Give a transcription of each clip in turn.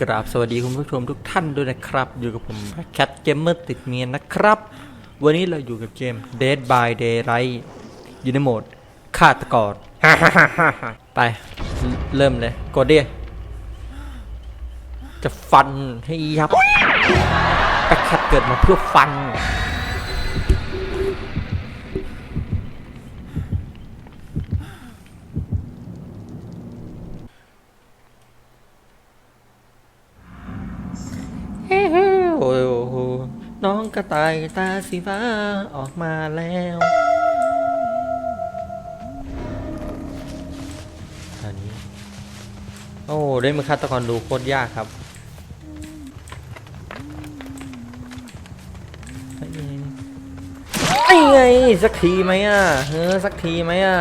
กราบสวัสดีคุณผู้ชมทุกท่านด้วยนะครับ อยู่กับผมแคทเกมเมอร์ติดเมียนนะครับ วันนี้เราอยู่กับเกม Dead by Daylight อยู่ในโหมดฆาตกรไป เริ่มเลยกดดิจะฟันให้ยับแบ็คแคทเกิดมาเพื่อฟัน เฮ้โอ้โหน้อง กระต่ายตาสีฟ้าออกมาแล้วอันนี้ โอ้ได้มือฆาตกรดูโคตรยากครับไอ้ไงสักทีไหมอะเฮ้อสักทีไหมอะ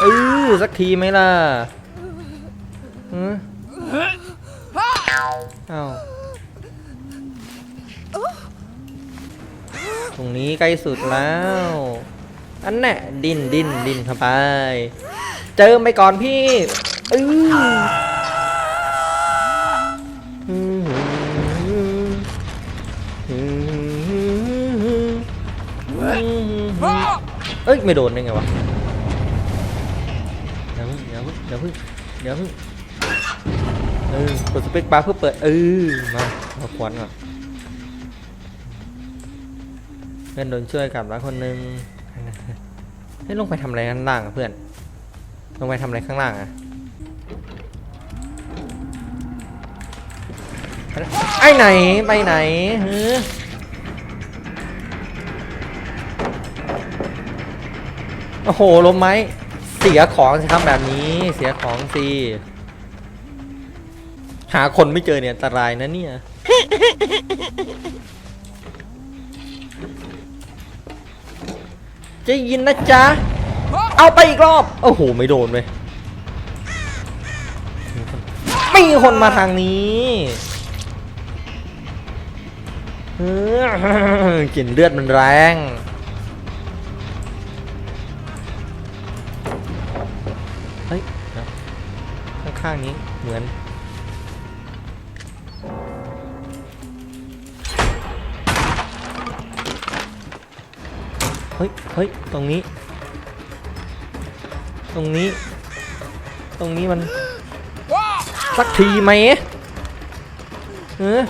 เออสักทีไหมล่ะหือ อ้าวตรงนี้ใกล้สุดแล้ว อันแน่ดินดินดินเข้าไป เจอไปก่อนพี่อืออืมอืมเอ้ย ไม่โดนได้ไงวะเดี๋ยวเดี๋ยวเดี๋ยวเพิ่งเดี๋ยวเพิ่ง เออกดสเปคบาร์เพื่อเปิดเออมามาควันก่อนเพื่อนโดนช่วยกลับแล้วคนหนึงเฮ้ยลงไปทำอะไรข้างล่างอะเพื่อน ลงไปทำอะไรข้างล่างอะไอ้ไหนไปไหนเฮ้อโอ้โหลมไหมเสียของสิครับแบบนี้ เสียของสิ หาคนไม่เจอเนี่ยอันตรายนะเนี่ย จะยินนะจ๊ะ เอาไปอีกรอบ โอ้โห ไม่โดนเลยมีคนมาทางนี้เออกลิ่นเลือดมันแรง เฮ้ยเดี๋ยวข้างๆนี้เหมือน เฮ้ยเฮ้ยตรงนี้ ตรงนี้ ตรงนี้มัน สักทีไหมเออ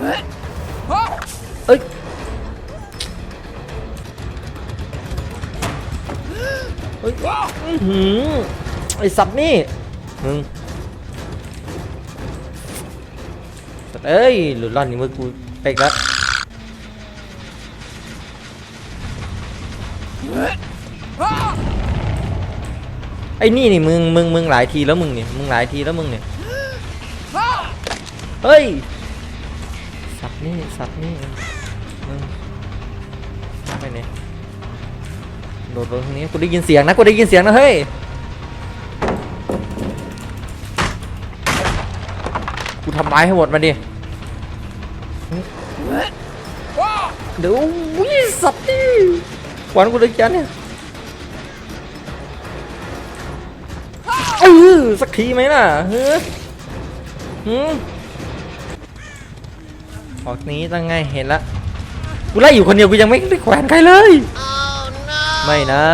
เอ้ยเฮ้ยอื้อหือไอสัตว์นี่มึงเอ้ย หลุดรอดนี่มือกูเป๊กแล้ว ไอ้นี่นี่มึงมึงมึงหลายทีแล้วมึงเนี่ยมึงหลายทีแล้วมึงเนี่ยเฮ้ยสัตว์นี่สัตว์นี่มึงไปไหนโดดลงตรงนี้กูได้ยินเสียงนะกูได้ยินเสียงนะเฮ้ยกูทำลายให้หมดมาดิเดี๋ยววิสัตว์นี่ขวานกูเลยจันเนี่ย ออสักทีไหมล่ะเฮ้ยหืมออกนี้ตั้งไงเห็นละกูไล่อยู่คนเดียวกูยังไม่ได้แขวนใครเลย ไม่นะ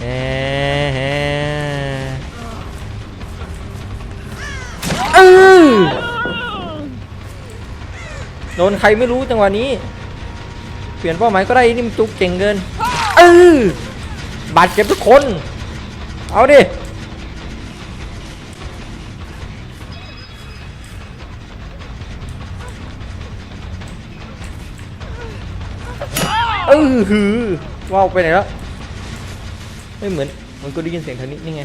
เฮ้เออโดนใครไม่รู้จังหวะนี้ เปลี่ยนเป้าหมายก็ได้นี่มันจุกเก่งเกิน เออบาดเจ็บทุกคน เอาดิเออหือว้าวไปไหนแล้วไม่เหมือนมันก็ได้ยินเสียงทางนี้นี่ไง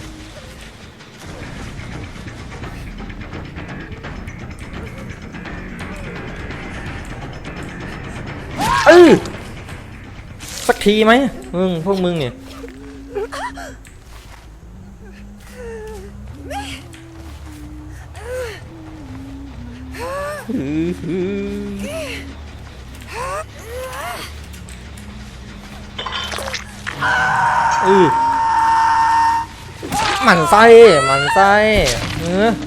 สักทีไหมมึงพวกมึงเนี่ยอือหมันไส้หมันไส้เออเอ้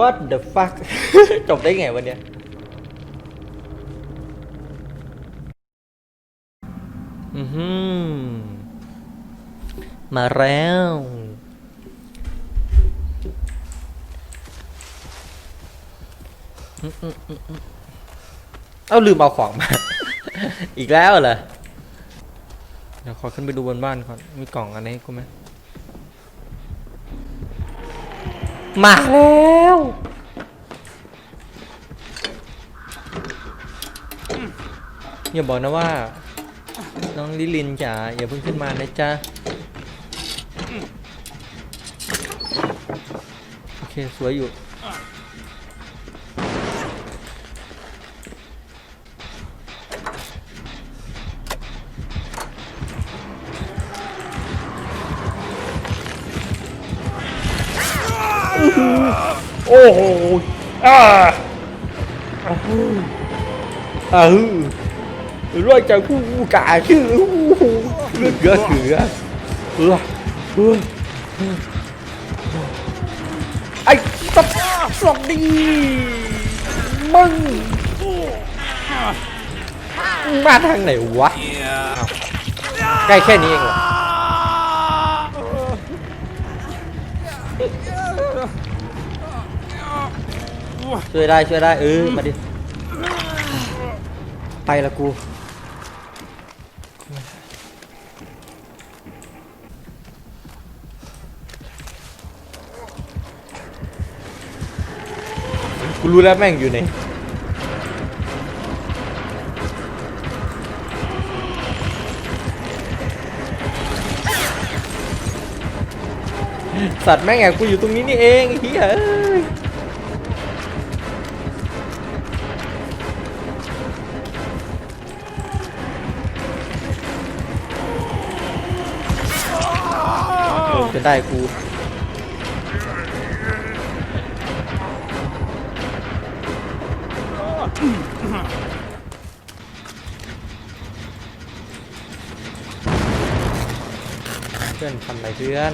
What the fuck จบได้ไงวันเนี้ยอือหือมาแล้วอืมอืมอืมอืมเอาลืมเอาของมา อีกแล้วเหรอ เดี๋ยวขอขึ้นไปดูบนบ้านก่อน มีกล่องอะไรให้กูไหม มาแล้ว อย่าบอกนะว่า น้องลิลินจ๋าอย่าเพิ่งขึ้นมานะจ๊ะ โอเค สวยอยู่ โอ้โหอ่าอ้าวอ้าวร้อยใจผู้กาชื่อเลือดเยอะเสือเออเออไอ้สัตว์สวัสดีมึงมาทางไหนวะใกล้แค่นี้เองเหรอ ช่วยได้ช่วยได้เออมาดิไปละกูกูรู้แล้วแม่งอยู่ไหนสัตว์แม่งแอบกูอยู่ตรงนี้นี่เองไอ้เฮีย จะได้กูเพื่อนทำอะไรเพื่อน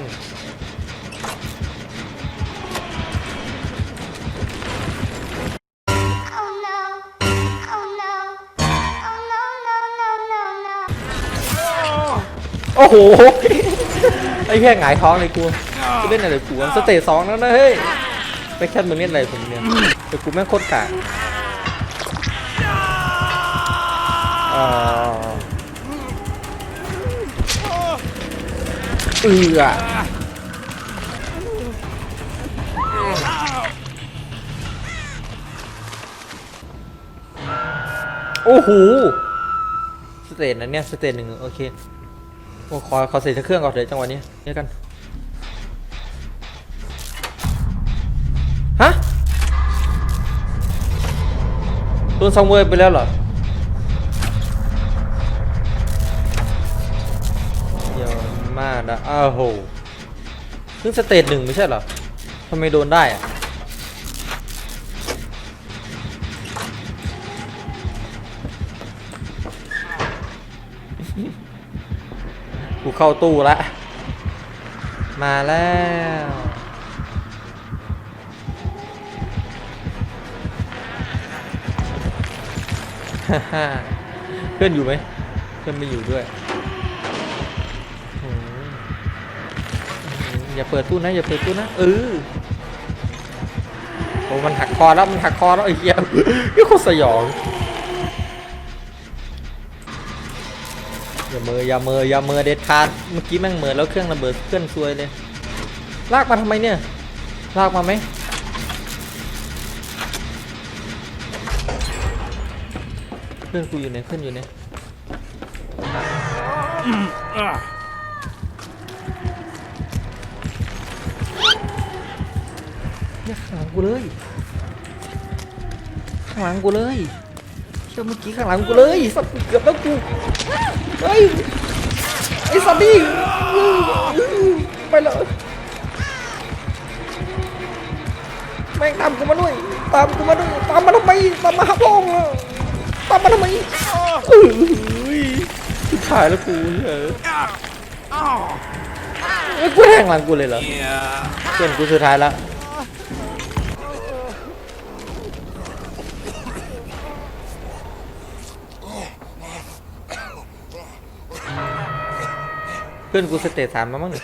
Oh no. Oh no. Oh no, no, no, no, no. โอ้โห ไอ้แค่หงายท้องเลยกูกูเล่นอะไรกูวะสเตจสองแล้วนะเฮ้ยไปแค่มึงเล่นอะไรผมเนี่ยแต่กูแม่งโคตรกากอ่าเอือโอ้โห สเตจนั้นเนี่ย สเตจหนึ่งโอเค โอ้ขอขอเสียเครื่องก่อนเดี๋ยวจังหวะนี้เดี๋ยวกัน ฮะโดนซองเวอร์ไปแล้วเหรอเดี๋ยวมากนะอ้าวโหเพิ่งสเตจหนึ่งไม่ใช่เหรอทำไมโดนได้อะ กูเข้าตู้ละ มาแล้ว เพื่อนอยู่ไหมเพื่อนไม่อยู่ด้วยโอ้โหอย่าเปิดตู้นะอย่าเปิดตู้นะเออโอ้มันหักคอแล้วมันหักคอแล้วไอ้เหี้ยนี่โคตรสยอง อย่าเมออย่าเมออย่าเมอเด็ดขาดเมื่อกี้แม่งเมอแล้วเครื่องระเบิดเคลื่อนซวยเลยลากมาทำไมเนี่ยลากมาไหมเพื่อนกูอยู่ไหนเพื่อนอยู่ไหนเนี่ยข้างหลังกูเลยขังกูเลย เชื่อเมื่อกี้ข้างหลังกูเลยสัตว์เกือบแล้วกูเฮ้ยไอ้สัตว์นี่ไปเลยแม่งตามกูมาด้วยตามกูมาด้วยตามมาทำไมตามมาหาพ่องตามมาทำไมเอ้ยสุดท้ายแล้วกูเออเอ้ยกูแทงหลังกูเลยเหรอเพื่อนกูสุดท้ายแล้ว เพื่อนกูสเตจสามมามั้งนี่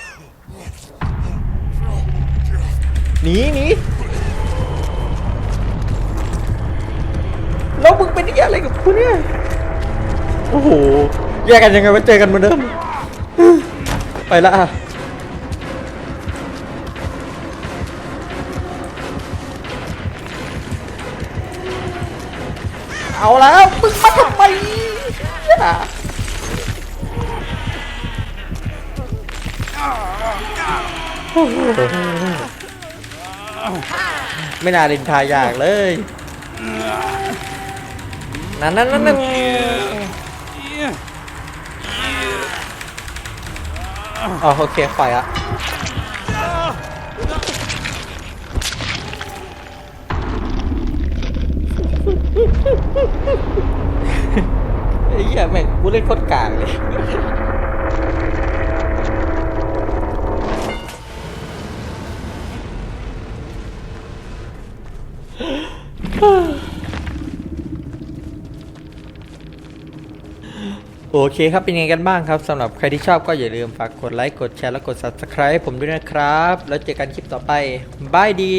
หนีหนีแล้วมึงเป็นอะไรกับกูเนี่ย โอ้โห แยกกันยังไงมาเจอกันเหมือนเดิม ไปละอะเอาแล้วมึงมาทำไม ไม่น่าเล่นทายากเลย นั่นนั่นนั่นนั่นอ๋อโอเคปล่อยอะไอ้เหี้ยแม่งกูเล่นโคตรกลางเลย โอเคครับเป็นยังไงกันบ้างครับสำหรับใครที่ชอบก็อย่าลืมฝากกดไลค์กดแชร์และกด Subscribe ผมด้วยนะครับ แล้วเจอกันคลิปต่อไปบายดี